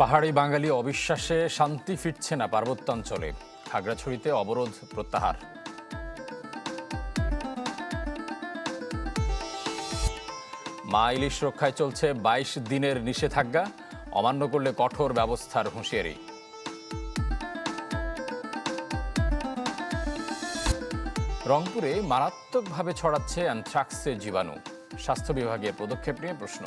পাহাড়ি বাঙালি অবিশ্বাসে শান্তি ফিরছে না পার্বত্যাঞ্চলে। খাগড়াছড়িতে অবরোধ প্রত্যাহার। মা ইলিশ রক্ষায় চলছে বাইশ দিনের নিষেধাজ্ঞা, অমান্য করলে কঠোর ব্যবস্থার হুঁশিয়ারি। রংপুরে মারাত্মকভাবে ছড়াচ্ছে অ্যানথ্রাক্সের জীবাণু। স্বাস্থ্য বিভাগের পদক্ষেপ নিয়ে প্রশ্ন।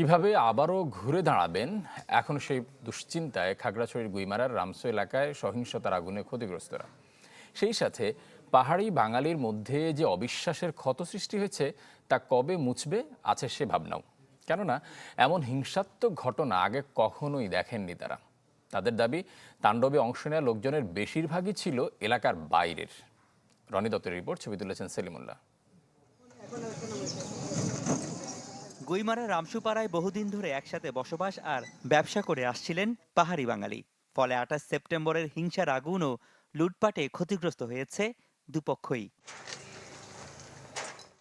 কীভাবে আবারও ঘুরে দাঁড়াবেন? এখন সেই দুশ্চিন্তায় খাগড়াছড়ির গুইমারার রামসো এলাকায় সহিংসতার আগুনে ক্ষতিগ্রস্তরা। সেই সাথে পাহাড়ি বাঙালির মধ্যে যে অবিশ্বাসের ক্ষত সৃষ্টি হয়েছে, তা কবে মুছবে আছে সে ভাবনাও। কেননা, এমন হিংসাত্মক ঘটনা আগে কখনোই দেখেননি তারা। তাদের দাবি, তাণ্ডবে অংশ নেওয়া লোকজনের বেশিরভাগই ছিল এলাকার বাইরের। রনি দত্তের রিপোর্ট, ছবি তুলেছেন সেলিমুল্লাহ। গুইমারা রামসুপাড়ায় বহুদিন ধরে একসাথে বসবাস আর ব্যবসা করে আসছিলেন পাহাড়ি বাঙালি। ফলে আঠাশ সেপ্টেম্বরের হিংসার আগুন ও লুটপাটে ক্ষতিগ্রস্ত হয়েছে দুপক্ষই।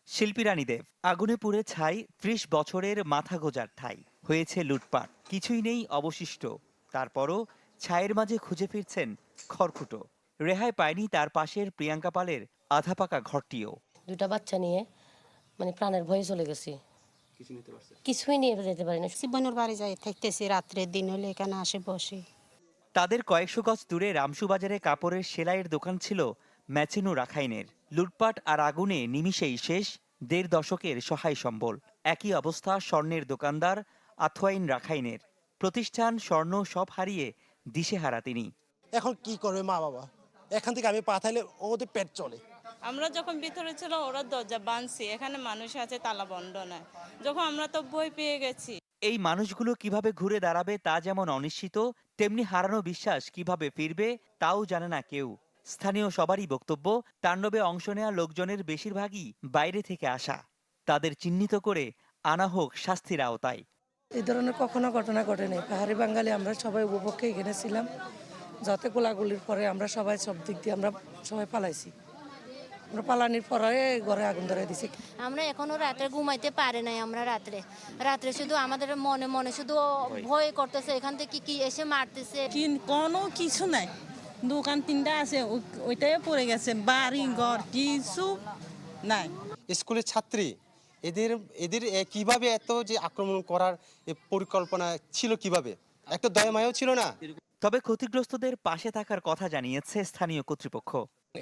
শিল্পী রানী দেব, আগুনে পুড়ে ছাই, ত্রিশ বছরের মাথা গোজার ঠাই। হয়েছে লুটপাট, কিছুই নেই অবশিষ্ট। তারপরও ছায়ের মাঝে খুঁজে ফিরছেন খড়কুটো। রেহাই পায়নি তার পাশের প্রিয়াঙ্কা পালের আধা পাকা ঘরটিও। দুটা বাচ্চা নিয়ে মানে প্রাণের ভয়ে চলে গেছি। কিছুই নিয়ে যেতে পারি না। বোনের বাড়ি যাই থাকতেছি রাত্রে দিন হলে এখানে আসে বসি। তাদের কয়েকশো গজ দূরে রামসু বাজারে কাপড়ের সেলাইয়ের দোকান ছিল ম্যাচিনু রাখাইনের। লুটপাট আর আগুনে নিমিষেই শেষ দেড় দশকের সহায় সম্বল। একই অবস্থা স্বর্ণের দোকানদার আথোয়াইন রাখাইনের। প্রতিষ্ঠান স্বর্ণ সব হারিয়ে দিশেহারা তিনি। এখন কি করবে মা বাবা? এখান থেকে আমি পাঠাইলে ওদের পেট চলে। আমরা যখন ভিতরে ছিল ওরা দরজা বাঁধছি এখানে মানুষ আছে তালা বন্ধ নয়। যখন আমরা তো বই পেয়ে গেছি। এই মানুষগুলো কীভাবে ঘুরে দাঁড়াবে তা যেমন অনিশ্চিত তেমনি হারানো বিশ্বাস কীভাবে ফিরবে তাও জানে না কেউ। স্থানীয় সবারই বক্তব্য তাণ্ডবে অংশ নেওয়া লোকজনের বেশিরভাগই বাইরে থেকে আসা। তাদের চিহ্নিত করে আনা হোক শাস্তির আওতায়। এই ধরনের কখনো ঘটনা ঘটেনি। পাহাড়ি বাঙালি আমরা সবাই উপপক্ষে এখানে ছিলাম। যাতে গোলাগুলির পরে আমরা সবাই সব দিক দিয়ে আমরা সবাই পালাইছি। আমরা পালানির পরে ঘরে আগুন ধরে দিছি। আমরা এখনও রাত্রে ঘুমাইতে পারি নাই আমরা রাত্রে। রাত্রে শুধু আমাদের মনে মনে শুধু ভয় করতেছে এখান থেকে কি এসে মারতেছে। কোনো কিছু নাই। দোকান তিনটা আছে ওইটাই পড়ে গেছে বাড়ি ঘর কিছু নাই। স্কুলের ছাত্রী এদের এদের কীভাবে এত যে আক্রমণ করার পরিকল্পনা ছিল কীভাবে? একটা দয়া মায়াও ছিল না? তবে ক্ষতিগ্রস্তদের পাশে থাকার কথা জানিয়েছে স্থানীয় কর্তৃপক্ষ।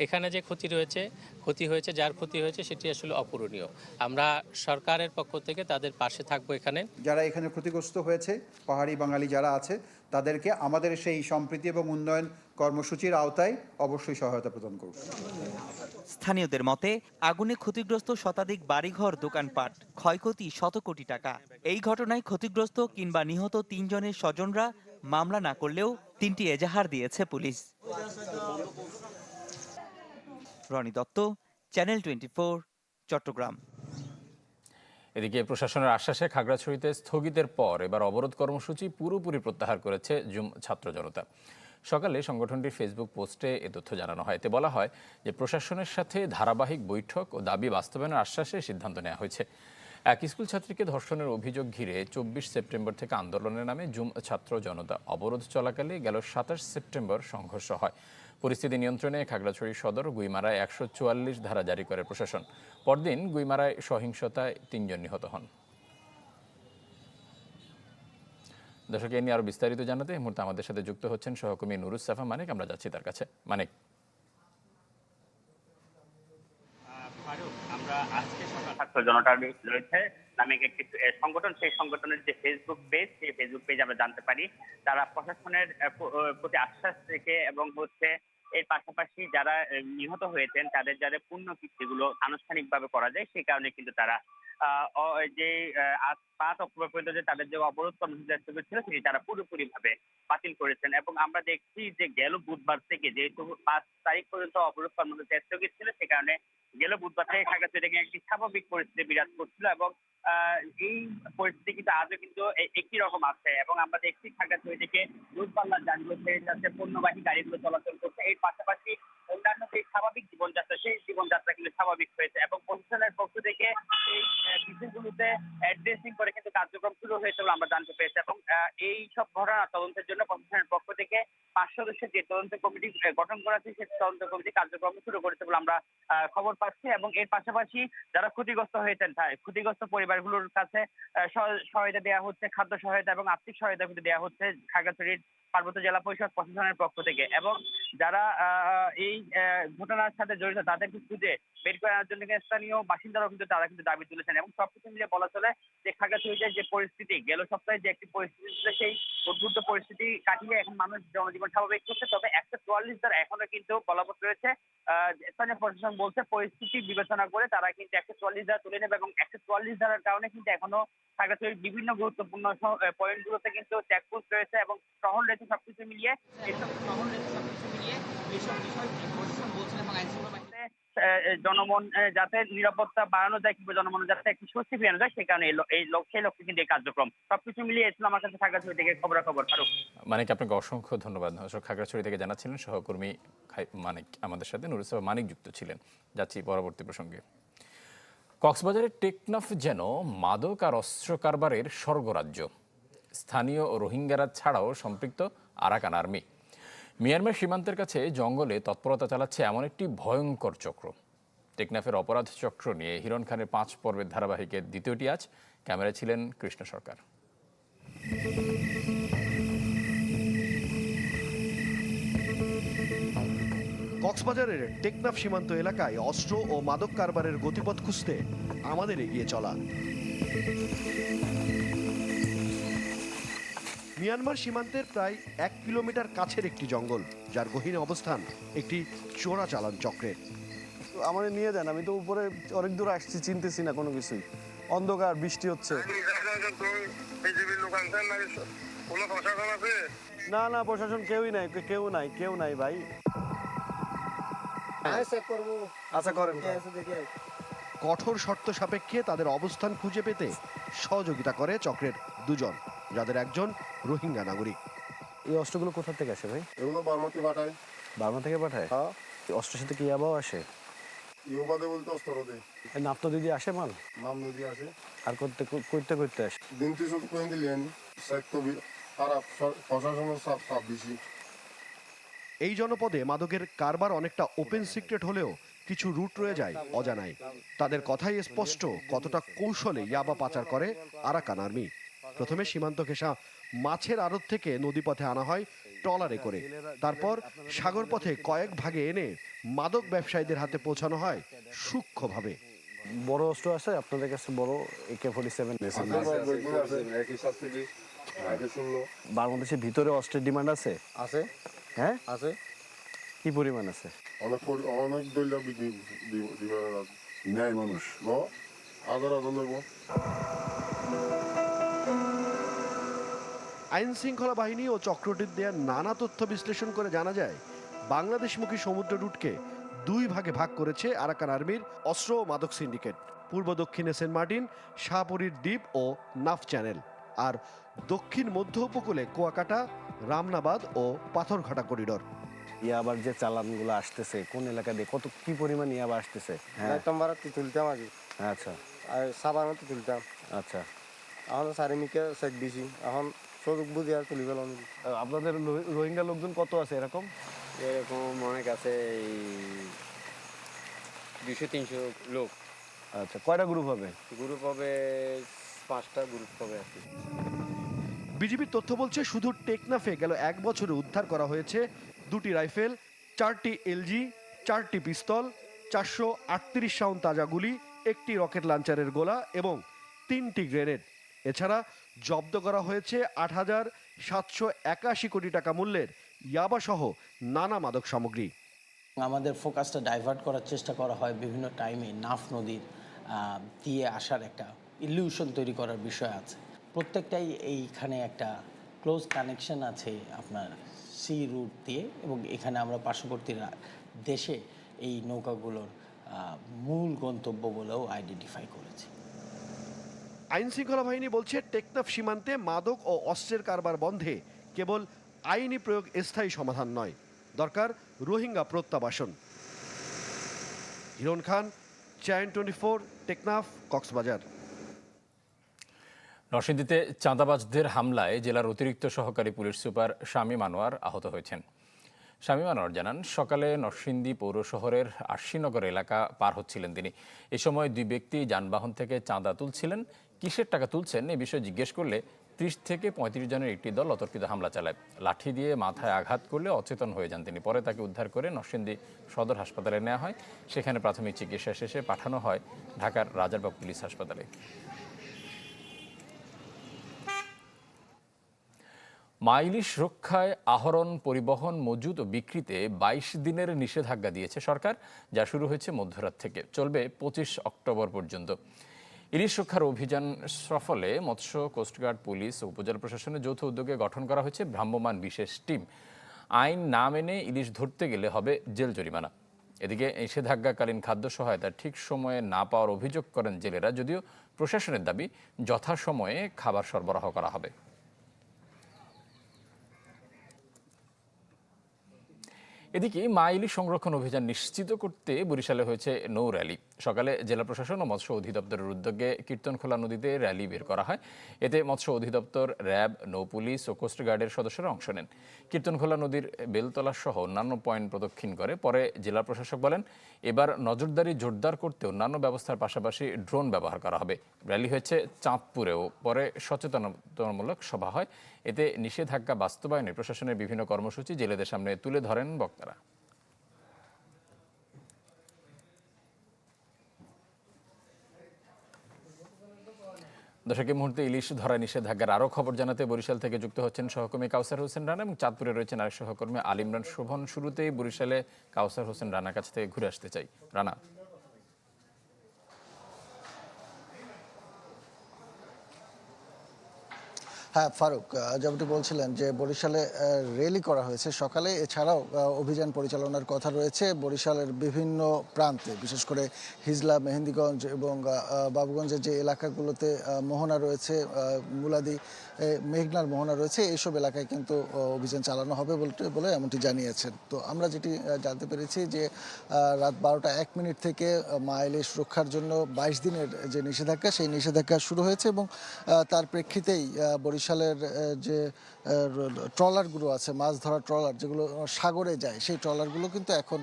এখানে যে ক্ষতি রয়েছে ক্ষতি হয়েছে যার ক্ষতি হয়েছে সেটি আসলে অপূরণীয়। আমরা সরকারের পক্ষ থেকে তাদের পাশে থাকব এখানে। যারা এখানে ক্ষতিগ্রস্ত হয়েছে পাহাড়ি বাঙালি যারা আছে তাদেরকে আমাদের সেই সম্প্রীতি এবং উন্নয়ন কর্মসূচির আওতায় অবশ্যই সহায়তা প্রদান করব। স্থানীয়দের মতে আগুনে ক্ষতিগ্রস্ত শতাধিক বাড়িঘর দোকানপাট ক্ষয়ক্ষতি শত কোটি টাকা। এই ঘটনায় ক্ষতিগ্রস্ত কিংবা নিহত তিনজনের স্বজনরা মামলা না করলেও তিনটি এজাহার দিয়েছে police. Rony Dutta channel twenty Chattogram. এদিকে প্রশাসনের আশ্বাসে খাগড়াছড়িতে স্থগিতের পর এবার অবরোধ কর্মসূচি পুরোপুরি প্রত্যাহার করেছে জুম ছাত্র জনতা। সকালে সংগঠনটির ফেসবুক পোস্টে এ তথ্য জানানো হয়। এতে বলা হয় যে প্রশাসনের সাথে ধারাবাহিক বৈঠক ও দাবি বাস্তবায়নের আশ্বাসে সিদ্ধান্ত নেওয়া হয়েছে। এক স্কুল ছাত্রীকে ধর্ষণের অভিযোগ ঘিরে চব্বিশ সেপ্টেম্বর থেকে আন্দোলনের নামে জুম ছাত্র জনতা অবরোধ চলাকালে গেল সাতাশ সেপ্টেম্বর সংঘর্ষ হয়। পরিস্থিতি নিয়ন্ত্রণে খাগড়াছড়ি সদর গুইমারায় একশো চুয়াল্লিশ ধারা জারি করে প্রশাসন। পরদিন গুইমারায় সহিংসতায় তিনজন নিহত হন। দর্শক এ নিয়ে আরও বিস্তারিত জানাতে এই মুহূর্তে আমাদের সাথে যুক্ত হচ্ছেন সহকর্মী নুরুস সাফা মানিক আমরা যাচ্ছি তার কাছে। মানিক। আমরা আজকে সকাল ছাত্র জনতার রয়েছে নামে একটি সংগঠন। সেই সংগঠনের যে ফেসবুক পেজ সেই ফেসবুক পেজ আমরা জানতে পারি। তারা প্রশাসনের প্রতি আশ্বাস রেখে এবং হচ্ছে এর পাশাপাশি যারা নিহত হয়েছেন, তাদের যাদের পূর্ণ কীর্তিগুলো আনুষ্ঠানিকভাবে করা যায় সে কারণে কিন্তু তারা যে পাঁচ পর্যন্ত যে তাদের যে অবরোধ কর্মসূচি ছিল সেটি তারা পুরোপুরি ভাবে বাতিল করেছেন এবং আমরা দেখছি যে গেল বুধবার থেকে যেহেতু পাঁচ তারিখ পর্যন্ত অবরোধ কর্মসূচি স্থগিত ছিল, সে কারণে গেল বুধবার থেকে খাগড়াছড়ি থেকে একটি স্বাভাবিক পরিস্থিতি বিরাজ করছিল এবং এই পরিস্থিতি কিন্তু আজও কিন্তু একই রকম আছে এবং আমরা দেখছি খাগড়াছড়ি থেকে দূরপাল্লার যানগুলো ছেড়ে যাচ্ছে, পণ্যবাহী গাড়িগুলো চলাচল করছে। এর পাশাপাশি অন্যান্য যে স্বাভাবিক জীবনযাত্রা, সেই জীবনযাত্রা কিন্তু স্বাভাবিক হয়েছে এবং প্রশাসনের পক্ষ থেকে এই মিছিলগুলোতে ড্রেসিং করে কিন্তু কার্যক্রম শুরু হয়েছে বলে আমরা জানতে পেরেছি এবং এই সব ঘটনা তদন্তের জন্য প্রশাসনের পক্ষ থেকে পাঁচ সদস্যের যে তদন্ত কমিটি গঠন করা হয়েছে, সেই তদন্ত কমিটি কার্যক্রম শুরু করেছে বলে আমরা খবর পাচ্ছি এবং এর পাশাপাশি যারা ক্ষতিগ্রস্ত হয়েছেন তা- ক্ষতিগ্রস্ত পরিবারগুলোর কাছে সহায়তা দেওয়া হচ্ছে, খাদ্য সহায়তা এবং আর্থিক সহায়তা কিন্তু দেওয়া হচ্ছে, খাগড়াছড়ির পার্বত্য জেলা পরিষদ প্রশাসনের পক্ষ থেকে এবং যারা এই ঘটনার সাথে জড়িত তাদেরকে খুঁজে বের করে আনার জন্য স্থানীয় বাসিন্দারাও কিন্তু তারা কিন্তু দাবি তুলেছেন এবং সবকিছু মিলিয়ে বলা চলে যে খাগড়াছড়িতে যে পরিস্থিতি, গেল সপ্তাহে যে একটি পরিস্থিতি ছিল সেই উদ্বুদ্ধ পরিস্থিতি কাটিয়ে এখন মানুষ জনজীবন স্বাভাবিক করছে। তবে একশো চুয়াল্লিশ ধারা এখনও কিন্তু বলবৎ রয়েছে স্থানীয় প্রশাসন বলছে পরিস্থিতি বিবেচনা করে তারা কিন্তু একশো চুয়াল্লিশ ধারা তুলে নেবে এবং একশো চুয়াল্লিশ ধারার কারণে কিন্তু এখনও খাগড়াছড়ির বিভিন্ন গুরুত্বপূর্ণ পয়েন্টগুলোতে কিন্তু চেকপোস্ট রয়েছে এবং শহর রয়েছে সবকিছু মিলিয়ে এইসব শহর রয়েছে সবকিছু মিলিয়ে এইসব বিষয় প্রশাসন বলছেন? এবং আইন শৃঙ্খলা জনমন যাতে নিরাপত্তা বাড়ানো যায় কিংবা জনমন যাতে একটি স্বস্তি ফিরানো যায় সেই কারণে এই সেই লক্ষ্যে কিন্তু এই কার্যক্রম। সবকিছু মিলিয়ে এসেছিল আমার কাছে খাগড়াছড়ি থেকে খবরাখবর। ফারুক মানিক আপনাকে অসংখ্য ধন্যবাদ। খাগড়াছড়ি থেকে জানাচ্ছিলেন সহকর্মী খাই- মানিক আমাদের সাথে। নুরুসভা মানিক যুক্ত ছিলেন। যাচ্ছি পরবর্তী প্রসঙ্গে। কক্সবাজারের টেকনাফ যেন মাদক আর অস্ত্র কারবারের স্বর্গরাজ্য। স্থানীয় রোহিঙ্গারা ছাড়াও সম্পৃক্ত আরাকান আর্মি। মিয়ানমার সীমান্তের কাছে জঙ্গলে তৎপরতা চালাচ্ছে এমন একটি ভয়ঙ্কর চক্র। টেকনাফের অপরাধ চক্র নিয়ে হিরণ খানের পাঁচ পর্বের ধারাবাহিকের দ্বিতীয়টি আজ ক্যামেরায় ছিলেন কৃষ্ণ সরকার। কক্সবাজারের টেকনাফ সীমান্ত এলাকায় অস্ত্র ও মাদক কারবারের গতিপথ খুঁজতে আমাদের এগিয়ে চলা। মিয়ানমার সীমান্তের প্রায় এক কিলোমিটার কাছের একটি জঙ্গল যার গহীন অবস্থান একটি চোরা চালান চক্রের আমার নিয়ে যান আমি তো উপরে অনেক দূর আসছি চিনতেছি না কোনো কিছুই। অন্ধকার বৃষ্টি হচ্ছে। না না প্রশাসন কেউই নাই কেউ নাই কেউ নাই ভাই। আচ্ছা করেন কঠোর শর্ত সাপেক্ষে তাদের অবস্থান খুঁজে পেতে সহযোগিতা করে চক্রের দুজন। যাদের একজন রোহিঙ্গা নাগরিক। এই অস্ত্রগুলো কোথা থেকে আসে ভাই? এগুলো বার্মাতে পাঠায়। বার্মা থেকে পাঠায়? হ্যাঁ। এই অস্ত্রের সাথে কি ইয়াবাও আসে? ইউবাদে বলতে অস্ত্র দে এই নাপ্ত দিদি আসে মাল? নাম নদী আসে। আর করতে করতে করতে আসে? দিন তুই শুধু করে দিলেন? সাহিত্য খারাপ প্রশাসনের চাপ চাপ বেশি এই জনপদে মাদকের কারবার অনেকটা ওপেন সিক্রেট হলেও কিছু রুট রয়ে যায় অজানায়। তাদের কথাই স্পষ্ট কতটা কৌশলে ইয়াবা পাচার করে আরাকান আর্মি। প্রথমে সীমান্ত ঘেঁষা মাছের আড়ত থেকে নদীপথে আনা হয় ট্রলারে করে। তারপর সাগর পথে কয়েক ভাগে এনে মাদক ব্যবসায়ীদের হাতে পৌঁছানো হয় সূক্ষ্মভাবে। বড় অস্ত্র আছে আপনাদের কাছে বড় একে ফোর্টি সেভেন বাংলাদেশের ভিতরে অস্ত্রের ডিমান্ড আছে? আছে। হ্যাঁ? আছে। কি পরিমাণ আছে? অনেক অনেক ন্যায় মানুষ। আদর নেব আইন শৃঙ্খলা বাহিনী ও চক্রটির দেয়া নানা তথ্য বিশ্লেষণ করে জানা যায় বাংলাদেশমুখী সমুদ্র রুটকে দুই ভাগে ভাগ করেছে আরাকান আর্মির অস্ত্র ও মাদক সিন্ডিকেট পূর্ব দক্ষিণে সেন্ট মার্টিন শাহপুরীর দ্বীপ ও নাফ চ্যানেল আর দক্ষিণ মধ্য উপকূলে কুয়াকাটা রামনাবাদ ও পাথরঘাটা করিডোর। ইয়াবার যে চালানগুলো আসতেছে কোন এলাকা দিয়ে কত কি পরিমাণ ইয়াবা আসতেছে? হ্যাঁ। ভাড়াতে তুলতাম আগে। আচ্ছা। আর সাবানতে তুলতাম। আচ্ছা। এখন চারিমিকে চেক দিছি। এখন সুযোগ বুঝি আর তুলি পেলাম আপনাদের রোহিঙ্গা লোকজন কত আছে এরকম? এরকম অনেক আছে এই দুশো তিনশো লোক। আচ্ছা কয়টা গ্রুপ হবে? গ্রুপ হবে পাঁচটা গ্রুপ হবে আর কি। বিজিবির তথ্য বলছে শুধু টেকনাফে গেল এক বছরে উদ্ধার করা হয়েছে দুটি রাইফেল চারটি এলজি চারটি পিস্তল চারশো আটত্রিশ সাউন্ড তাজা গুলি একটি রকেট লাঞ্চারের গোলা এবং তিনটি গ্রেনেড এছাড়া জব্দ করা হয়েছে আট হাজার সাতশো একাশি কোটি টাকা মূল্যের ইয়াবাসহ নানা মাদক সামগ্রী। আমাদের ফোকাসটা ডাইভার্ট করার চেষ্টা করা হয় বিভিন্ন টাইমে নাফ নদীর দিয়ে আসার একটা ইলিউশন তৈরি করার বিষয় আছে। প্রত্যেকটাই এইখানে একটা ক্লোজ কানেকশন আছে আপনার সি রুট দিয়ে এবং এখানে আমরা পার্শ্ববর্তী দেশে এই নৌকাগুলোর মূল গন্তব্য বলেও আইডেন্টিফাই করেছি। আইন শৃঙ্খলা বাহিনী বলছে, টেকনাফ সীমান্তে মাদক ও অস্ত্রের কারবার বন্ধে কেবল আইনি প্রয়োগ স্থায়ী সমাধান নয়, দরকার Rohingya প্রত্যাবাসন। Hiron Khan channel twenty four, Teknaf, Cox's Bazar. নরসিংদীতে চাঁদাবাজদের হামলায় জেলার অতিরিক্ত সহকারী পুলিশ সুপার শামীম আনোয়ার আহত হয়েছেন। শামীম আনোয়ার জানান, সকালে নরসিংদী পৌর শহরের আশিনগর এলাকা পার হচ্ছিলেন তিনি। এ সময় দুই ব্যক্তি যানবাহন থেকে চাঁদা তুলছিলেন কিসের টাকা তুলছেন? এ বিষয়ে জিজ্ঞেস করলে ত্রিশ থেকে পঁয়ত্রিশ জনের একটি দল অতর্কিত হামলা চালায়। লাঠি দিয়ে মাথায় আঘাত করলে অচেতন হয়ে যান তিনি। পরে তাকে উদ্ধার করে নরসিংদী সদর হাসপাতালে নেওয়া হয়। সেখানে প্রাথমিক চিকিৎসা শেষে পাঠানো হয় ঢাকার রাজারবাগ পুলিশ হাসপাতালে। মাইলিশ রক্ষায় আহরণ পরিবহন মজুত ও বিক্রিতে বাইশ দিনের নিষেধাজ্ঞা দিয়েছে সরকার, যা শুরু হয়েছে মধ্যরাত থেকে। চলবে পঁচিশ অক্টোবর পর্যন্ত। ইলিশ রক্ষার অভিযান সফলে মৎস্য, কোস্টগার্ড, পুলিশ ও উপজেলা প্রশাসনের যৌথ উদ্যোগে গঠন করা হয়েছে ভ্রাম্যমান বিশেষ টিম। আইন না মেনে ইলিশ ধরতে গেলে হবে জেল জরিমানা। এদিকে নিষেধাজ্ঞাকালীন খাদ্য সহায়তা ঠিক সময়ে না পাওয়ার অভিযোগ করেন জেলেরা, যদিও প্রশাসনের দাবি যথাসময়ে খাবার সরবরাহ করা হবে। এদিকে মা ইলিশ সংরক্ষণ অভিযান নিশ্চিত করতে বরিশালে হয়েছে নৌ র্যালি। সকালে জেলা প্রশাসন ও মৎস্য অধিদপ্তরের উদ্যোগে কীর্তনখোলা নদীতে র্যালি বের করা হয়। এতে মৎস্য অধিদপ্তর, র্যাব, নৌ পুলিশ ও কোস্টগার্ডের সদস্যরা অংশ নেন। কীর্তনখোলা নদীর বেলতলা সহ অন্যান্য পয়েন্ট প্রদক্ষিণ করে। পরে জেলা প্রশাসক বলেন, এবার নজরদারি জোরদার করতে অন্যান্য ব্যবস্থার পাশাপাশি ড্রোন ব্যবহার করা হবে। র্যালি হয়েছে চাঁদপুরেও। পরে সচেতনতামূলক সভা হয়। এতে নিষেধাজ্ঞা বাস্তবায়নে প্রশাসনের বিভিন্ন কর্মসূচি জেলেদের সামনে তুলে ধরেন বক্তারা। দর্শক, এই মুহূর্তে ইলিশ ধরা নিষেধাজ্ঞার আরও খবর জানাতে বরিশাল থেকে যুক্ত হচ্ছেন সহকর্মী কাউসার হোসেন রানা এবং চাঁদপুরে রয়েছেন আরেক সহকর্মী আলিমরান শোভন। শুরুতেই বরিশালে কাউসার হোসেন রানার কাছ থেকে ঘুরে আসতে চাই। রানা। হ্যাঁ ফারুক যেমনটি বলছিলেন যে বরিশালে র্যালি করা হয়েছে সকালে। এছাড়াও অভিযান পরিচালনার কথা রয়েছে বরিশালের বিভিন্ন প্রান্তে বিশেষ করে হিজলা মেহেন্দিগঞ্জ এবং বাবুগঞ্জের যে এলাকাগুলোতে মোহনা রয়েছে মুলাদি মেঘনার মোহনা রয়েছে এইসব এলাকায় কিন্তু অভিযান চালানো হবে বলতে বলে এমনটি জানিয়েছেন। তো আমরা যেটি জানতে পেরেছি যে রাত বারোটা এক মিনিট থেকে আহ, সুরক্ষার জন্য বাইশ দিনের যে নিষেধাজ্ঞা সেই নিষেধাজ্ঞা শুরু হয়েছে এবং তার প্রেক্ষিতেই আহ, বরিশালের যে ট্রলারগুলো আছে মাছ ধরার ট্রলার যেগুলো সাগরে যায় সেই ট্রলারগুলো কিন্তু এখন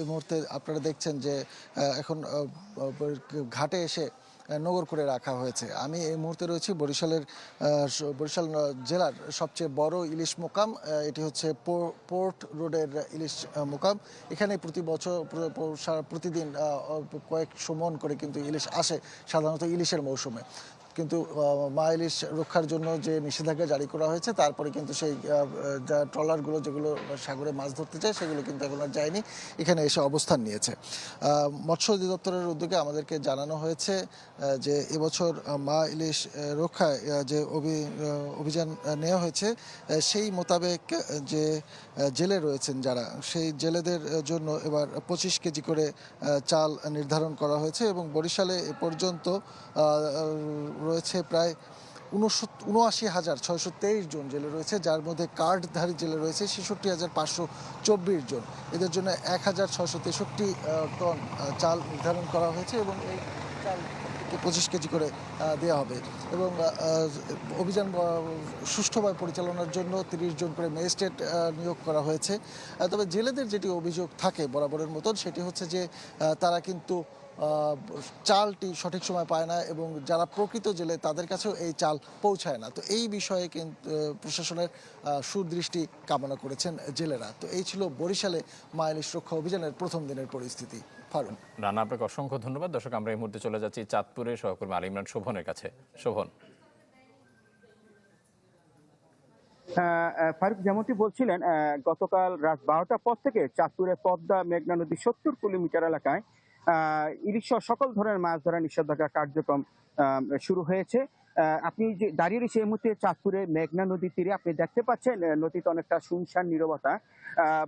এই মুহূর্তে আপনারা দেখছেন যে এখন ঘাটে এসে নগর করে রাখা হয়েছে। আমি এই মুহূর্তে রয়েছি বরিশালের বরিশাল জেলার সবচেয়ে বড় ইলিশ মোকাম এটি হচ্ছে পোর্ট রোডের ইলিশ মোকাম। এখানে প্রতি বছর প্রতিদিন আহ, কয়েকশো মন করে কিন্তু ইলিশ আসে সাধারণত ইলিশের মৌসুমে। কিন্তু আহ, মা ইলিশ রক্ষার জন্য যে নিষেধাজ্ঞা জারি করা হয়েছে তারপরে কিন্তু সেই ট্রলারগুলো যেগুলো সাগরে মাছ ধরতে যায় সেগুলো কিন্তু এখন আর যায়নি। এখানে এসে অবস্থান নিয়েছে। মৎস্য অধিদপ্তরের উদ্যোগে আমাদেরকে জানানো হয়েছে যে এবছর মা ইলিশ রক্ষায় যে অভি- অভিযান নেওয়া হয়েছে সেই মোতাবেক যে জেলে রয়েছেন যারা সেই জেলেদের জন্য এবার পঁচিশ কেজি করে চাল নির্ধারণ করা হয়েছে এবং বরিশালে এ পর্যন্ত রয়েছে প্রায় উনআশি হাজার ছয়শো তেইশ জন জেলে রয়েছে, যার মধ্যে কার্ডধারী জেলে রয়েছে ছেষট্টি হাজার পাঁচশো চব্বিশ জন। এদের জন্য এক হাজার ছয়শো তেষট্টি টন চাল নির্ধারণ করা হয়েছে এবং এই চাল পঁচিশ কেজি করে দেওয়া হবে। এবং অভিযান সুষ্ঠুভাবে পরিচালনার জন্য তিরিশ জন করে ম্যাজিস্ট্রেট নিয়োগ করা হয়েছে। তবে জেলেদের যেটি অভিযোগ থাকে বরাবরের মতন, সেটি হচ্ছে যে তারা কিন্তু চালটি সঠিক সময় পায় না এবং যারা প্রকৃত জেলে, তাদের কাছেও এই চাল পৌঁছায় না। তো এই বিষয়ে কিন্তু প্রশাসনের সুদৃষ্টি কামনা করেছেন জেলেরা। তো এই ছিল বরিশালে মাইলিশ রক্ষা অভিযানের প্রথম দিনের পরিস্থিতি। ফারুক রানা আপনাকে অসংখ্য ধন্যবাদ। দর্শক আমরা এই মুহূর্তে চলে যাচ্ছি চাঁদপুরে সহকর্মী আলিমরান শোভনের কাছে। শোভন। ফারুক যেমনটি বলছিলেন আহ, গতকাল রাত বারোটার পর থেকে চাঁদপুরের পদ্মা মেঘনা নদী সত্তর কিলোমিটার এলাকায় আহ, ইলিশ সকল ধরনের মাছ ধরা নিষেধাজ্ঞা কার্যক্রম আহ, শুরু হয়েছে। আপনি যে দাঁড়িয়ে রয়েছে এই মুহূর্তে চাঁদপুরে মেঘনা নদীর তীরে, আপনি দেখতে পাচ্ছেন নদীতে অনেকটা শুনশান নিরবতা।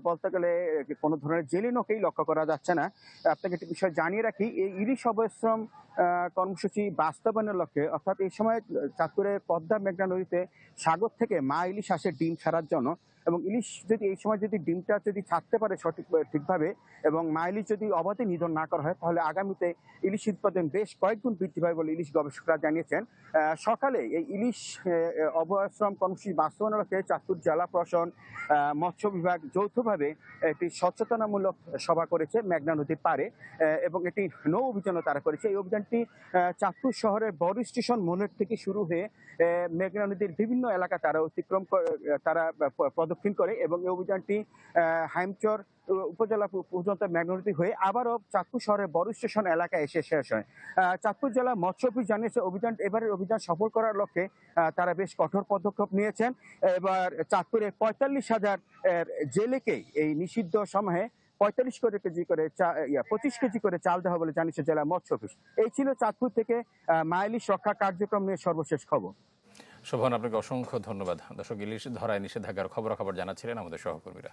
বলতে গেলে কোনো ধরনের জেলে নৌকেই লক্ষ্য করা যাচ্ছে না। আপনাকে একটি বিষয় জানিয়ে রাখি, এই ইলিশ অবশ্রম কর্মসূচি বাস্তবায়নের লক্ষ্যে, অর্থাৎ এই সময় চাঁদপুরের পদ্মা মেঘনা নদীতে সাগর থেকে মা ইলিশ আসে ডিম ছাড়ার জন্য। এবং ইলিশ যদি এই সময় যদি ডিমটা যদি ছাড়তে পারে সঠিক ঠিকভাবে এবং মাইলিশ যদি অবাধে নিধন না করা হয়, তাহলে আগামীতে ইলিশ উৎপাদন বেশ কয়েকগুণ বৃদ্ধি পাবে বলে ইলিশ গবেষকরা জানিয়েছেন। সকালে এই ইলিশ অবশ্রম কর্মসূচি বাস্তবায়নের লক্ষ্যে চাঁদপুর জেলা প্রশাসন মৎস্য বিভাগ যৌথভাবে একটি সচেতনামূলক সভা করেছে মেঘনা নদীর পারে এবং এটি নৌ অভিযানও তারা করেছে। এই অভিযানটি চাঁদপুর শহরের বড় স্টেশন মোড়ের থেকে শুরু হয়ে মেঘনা নদীর বিভিন্ন এলাকা তারা অতিক্রম করে- তারা প্রদক্ষিণ করে এবং এই অভিযানটি হাইমচর উপজেলা পর্যন্ত নদী হয়ে আবারও চাঁদপুর শহরের বড় স্টেশন এলাকায় এসে শেষ হয়। চাঁদপুর জেলা মৎস্য অফিস জানিয়েছে অভিযান এবারের অভিযান সফল করার লক্ষ্যে তারা বেশ কঠোর পদক্ষেপ নিয়েছেন। এবার চাঁদপুরে পঁয়তাল্লিশ হাজার আহ, জেলেকে এই নিষিদ্ধ সময়ে পঁয়তাল্লিশ করে কেজি করে চা- পঁচিশ কেজি করে চাল দেওয়া বলে জানিয়েছে জেলা মৎস্য অফিস। এই ছিল চাঁদপুর থেকে মাইলিশ রক্ষা কার্যক্রম নিয়ে সর্বশেষ খবর। শোভন আপনাকে অসংখ্য ধন্যবাদ। দর্শক ইলিশ ধরায় নিষেধাজ্ঞার খবরাখবর জানাচ্ছিলেন আমাদের সহকর্মীরা।